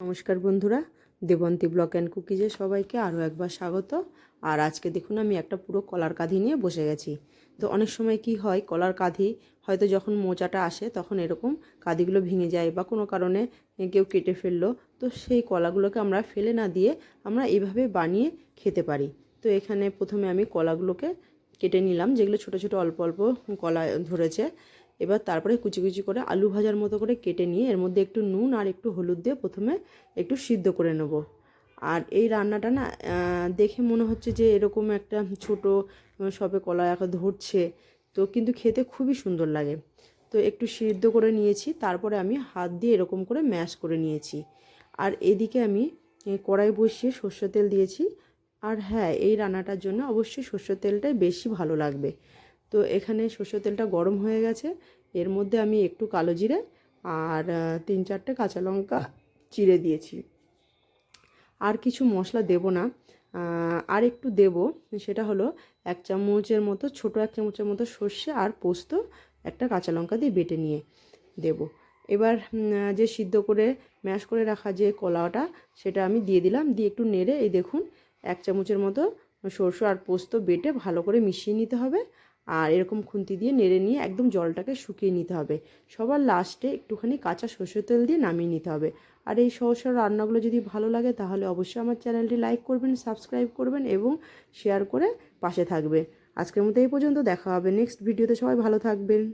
নমস্কার বন্ধুরা, Debanti block and কুকিজে সবাইকে আরও একবার স্বাগত। আর আজকে দেখুন আমি একটা পুরো কলার কাঁধি নিয়ে বসে গেছি। তো অনেক সময় কি হয়, কলার কাঁধি হয়তো যখন মোচাটা আসে তখন এরকম কাঁধিগুলো ভেঙে যায় বা কোনো কারণে কেউ কেটে ফেলল। তো সেই কলাগুলোকে আমরা ফেলে না দিয়ে আমরা এইভাবে বানিয়ে খেতে পারি। তো এখানে প্রথমে আমি কলাগুলোকে কেটে নিলাম, যেগুলো ছোটো ছোটো অল্প অল্প কলা ধরেছে। এবার তারপরে কুচি কুচি করে আলু ভাজার মতো করে কেটে নিয়ে এর মধ্যে একটু নুন আর একটু হলুদ দিয়ে প্রথমে একটু সিদ্ধ করে নেব। আর এই রান্নাটা না দেখে মনে হচ্ছে যে এরকম একটা ছোট সবে কলা একা ধরছে, তো কিন্তু খেতে খুবই সুন্দর লাগে। তো একটু সিদ্ধ করে নিয়েছি, তারপরে আমি হাত দিয়ে এরকম করে ম্যাশ করে নিয়েছি। আর এদিকে আমি কড়াই বসিয়ে সর্ষের তেল দিয়েছি। আর হ্যাঁ এই রান্নাটার জন্য অবশ্যই সর্ষের তেলটাই বেশি ভালো লাগবে। তো এখানে সর্ষের তেলটা গরম হয়ে গেছে। এর মধ্যে আমি একটু কালো জিরে আর তিন চারটে কাঁচা লঙ্কা চিড়ে দিয়েছি। আর কিছু মশলা দেব না। আর একটু দেব, সেটা হলো এক চামচের মতো, ছোট এক চামচের মতো সর্ষে আর পোস্ত, একটা কাঁচা লঙ্কা দিয়ে বেটে নিয়ে দেব। এবার যে সিদ্ধ করে, ম্যাশ করে রাখা যে কলাটা, সেটা আমি দিয়ে দিলাম। দিয়ে একটু নেড়ে, এই দেখুন, এক চামচের মতো সরষে আর পোস্ত বেটে ভালো করে মিশিয়ে নিতে হবে। আর এরকম খুন্তি দিয়ে নেড়ে নিয়ে একদম জলটাকে শুকিয়ে নিতে হবে। সবার লাস্টে একটুখানি কাঁচা সর্ষের তেল দিয়ে নামিয়ে নিতে হবে। আর এই সহজ রান্নাগুলো যদি ভালো লাগে তাহলে অবশ্যই আমার চ্যানেলটি লাইক করবেন, সাবস্ক্রাইব করবেন এবং শেয়ার করে পাশে থাকবে। আজকের মতো এই পর্যন্ত, দেখা হবে নেক্সট ভিডিওতে। সবাই ভালো থাকবেন।